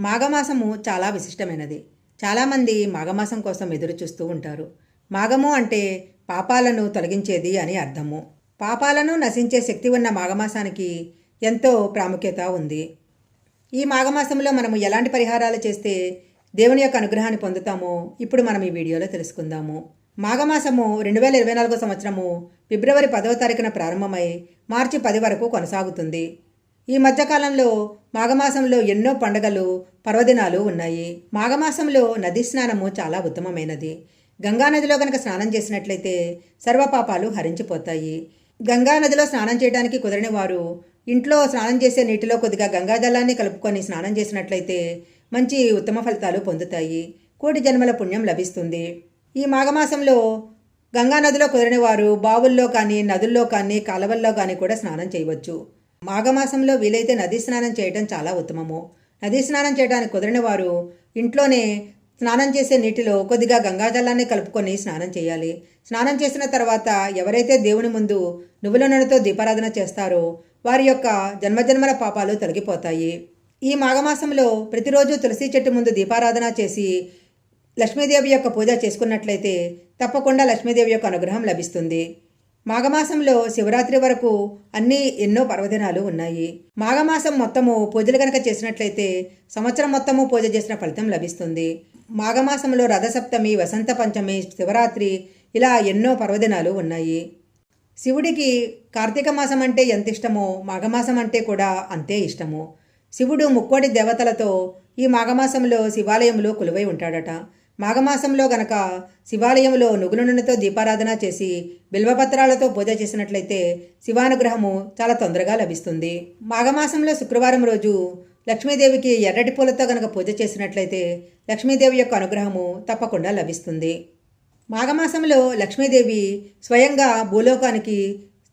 మాఘమాసము చాలా విశిష్టమైనది. చాలామంది మాఘమాసం కోసం ఎదురు చూస్తూ ఉంటారు. మాఘము అంటే పాపాలను తొలగించేది అని అర్థము. పాపాలను నశించే శక్తి ఉన్న మాఘమాసానికి ఎంతో ప్రాముఖ్యత ఉంది. ఈ మాఘమాసంలో మనము ఎలాంటి పరిహారాలు చేస్తే దేవుని యొక్క అనుగ్రహాన్ని పొందుతామో ఇప్పుడు మనం ఈ వీడియోలో తెలుసుకుందాము. మాఘమాసము రెండు వేల ఇరవై నాలుగో సంవత్సరము ఫిబ్రవరి పదవ తారీఖున ప్రారంభమై మార్చి పది వరకు కొనసాగుతుంది. ఈ మధ్యకాలంలో మాఘమాసంలో ఎన్నో పండగలు పర్వదినాలు ఉన్నాయి. మాఘమాసంలో నదీ స్నానము చాలా ఉత్తమమైనది. గంగా నదిలో కనుక స్నానం చేసినట్లయితే సర్వపాపాలు హరించిపోతాయి. గంగా నదిలో స్నానం చేయడానికి కుదరని వారు ఇంట్లో స్నానం చేసే నీటిలో కొద్దిగా గంగాజలాన్ని కలుపుకొని స్నానం చేసినట్లయితే మంచి ఉత్తమ ఫలితాలు పొందుతాయి. కోటి జన్మల పుణ్యం లభిస్తుంది. ఈ మాఘమాసంలో గంగా నదిలో కుదరని వారు బావుల్లో కానీ నదుల్లో కానీ కాలవల్లో కానీ కూడా స్నానం చేయవచ్చు. మాఘమాసంలో వీలైతే నదీ స్నానం చేయడం చాలా ఉత్తమము. నదీ స్నానం చేయడానికి కుదరని వారు ఇంట్లోనే స్నానం చేసే నీటిలో కొద్దిగా గంగాజలాన్ని కలుపుకొని స్నానం చేయాలి. స్నానం చేసిన తర్వాత ఎవరైతే దేవుని ముందు నువ్వుల నూనెతో దీపారాధన చేస్తారో వారి యొక్క జన్మజన్మల పాపాలు తొలగిపోతాయి. ఈ మాఘమాసంలో ప్రతిరోజు తులసి చెట్టు ముందు దీపారాధన చేసి లక్ష్మీదేవి యొక్క పూజ చేసుకున్నట్లయితే తప్పకుండా లక్ష్మీదేవి యొక్క అనుగ్రహం లభిస్తుంది. మాఘమాసంలో శివరాత్రి వరకు అన్ని ఎన్నో పర్వదినాలు ఉన్నాయి. మాఘమాసం మొత్తము పూజలు కనుక చేసినట్లయితే సంవత్సరం మొత్తము పూజ చేసిన ఫలితం లభిస్తుంది. మాఘమాసంలో రథసప్తమి వసంత పంచమి శివరాత్రి ఇలా ఎన్నో పర్వదినాలు ఉన్నాయి. శివుడికి కార్తీక మాసం అంటే ఎంత ఇష్టమో మాఘమాసం అంటే కూడా అంతే ఇష్టము. శివుడు ముక్కోటి దేవతలతో ఈ మాఘమాసంలో శివాలయంలో కొలువై ఉంటాడట. మాఘమాసంలో గనక శివాలయంలో నుగుల దీపారాధన చేసి బిల్వపత్రాలతో పూజ చేసినట్లయితే శివానుగ్రహము చాలా తొందరగా లభిస్తుంది. మాఘమాసంలో శుక్రవారం రోజు లక్ష్మీదేవికి ఎర్రటి పూలతో గనక పూజ చేసినట్లయితే లక్ష్మీదేవి యొక్క అనుగ్రహము తప్పకుండా లభిస్తుంది. మాఘమాసంలో లక్ష్మీదేవి స్వయంగా భూలోకానికి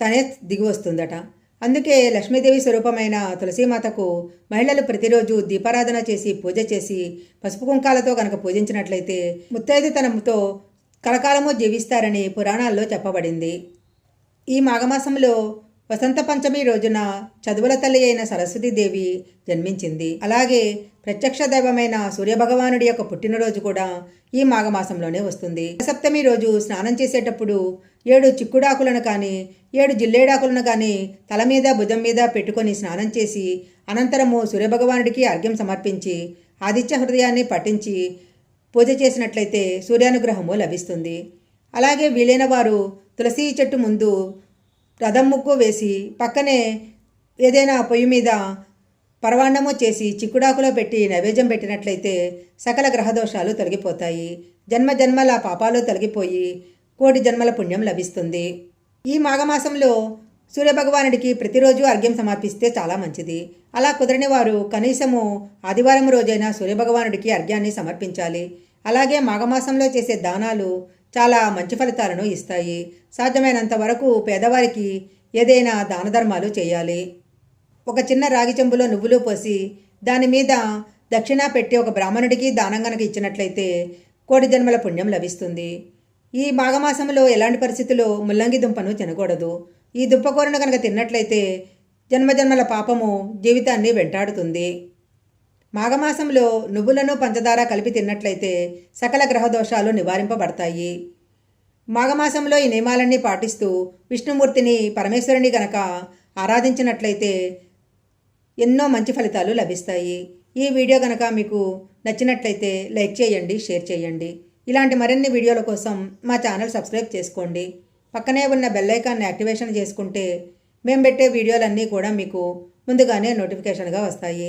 తనే దిగి వస్తుందట. అందుకే లక్ష్మీదేవి స్వరూపమైన తులసీమాతకు మహిళలు ప్రతిరోజు దీపారాధన చేసి పూజ చేసి పసుపు కుంకాలతో కనుక పూజించినట్లయితే ముత్తైదుతనంతో కలకాలము జీవిస్తారని పురాణాల్లో చెప్పబడింది. ఈ మాఘమాసంలో వసంత పంచమి రోజున చదువుల తల్లి అయిన సరస్వతీదేవి జన్మించింది. అలాగే ప్రత్యక్ష దైవమైన సూర్యభగవానుడి యొక్క పుట్టినరోజు కూడా ఈ మాఘమాసంలోనే వస్తుంది. సప్తమి రోజు స్నానం చేసేటప్పుడు ఏడు చిక్కుడాకులను కానీ ఏడు జిల్లేడాకులను కానీ తల మీద భుజం మీద పెట్టుకొని స్నానం చేసి అనంతరము సూర్యభగవానుడికి అర్ఘ్యం సమర్పించి ఆదిత్య హృదయాన్ని పఠించి పూజ చేసినట్లయితే సూర్యానుగ్రహము లభిస్తుంది. అలాగే వీలైన వారు తులసి చెట్టు ముందు రథం ముగ్గు వేసి పక్కనే ఏదైనా పొయ్యి మీద పరవాన్నము చేసి చిక్కుడాకులో పెట్టి నైవేద్యం పెట్టినట్లయితే సకల గ్రహదోషాలు తొలగిపోతాయి. జన్మ జన్మల పాపాలు తొలగిపోయి కోటి జన్మల పుణ్యం లభిస్తుంది. ఈ మాఘమాసంలో సూర్యభగవానుడికి ప్రతిరోజు అర్ఘ్యం సమర్పిస్తే చాలా మంచిది. అలా కుదరని వారు కనీసము ఆదివారం రోజైనా సూర్యభగవానుడికి అర్ఘ్యాన్ని సమర్పించాలి. అలాగే మాఘమాసంలో చేసే దానాలు చాలా మంచి ఫలితాలను ఇస్తాయి. సాధ్యమైనంత వరకు పేదవారికి ఏదైనా దాన ధర్మాలు చేయాలి. ఒక చిన్న రాగి చెంబులో నువ్వులు పోసి దాని మీద దక్షిణ పెట్టి ఒక బ్రాహ్మణుడికి దానం గనక ఇచ్చినట్లయితే కోటి జన్మల పుణ్యం లభిస్తుంది. ఈ మాఘమాసంలో ఎలాంటి పరిస్థితుల్లో ముల్లంగి దుంపను తినకూడదు. ఈ దుంపకూరను కనుక తిన్నట్లయితే జన్మజన్మల పాపము జీవితాన్ని వెంటాడుతుంది. మాఘమాసంలో నువ్వులను పంచదార కలిపి తిన్నట్లయితే సకల గ్రహదోషాలు నివారింపబడతాయి. మాఘమాసంలో ఈ నియమాలన్నీ పాటిస్తూ విష్ణుమూర్తిని పరమేశ్వరుని గనక ఆరాధించినట్లయితే ఎన్నో మంచి ఫలితాలు లభిస్తాయి. ఈ వీడియో కనుక మీకు నచ్చినట్లయితే లైక్ చేయండి షేర్ చేయండి. ఇలాంటి మరిన్ని వీడియోల కోసం మా ఛానల్ సబ్స్క్రైబ్ చేసుకోండి. పక్కనే ఉన్న బెల్ ఐకాన్ని యాక్టివేషన్ చేసుకుంటే మేము పెట్టే వీడియోలన్నీ కూడా మీకు ముందుగానే నోటిఫికేషన్గా వస్తాయి.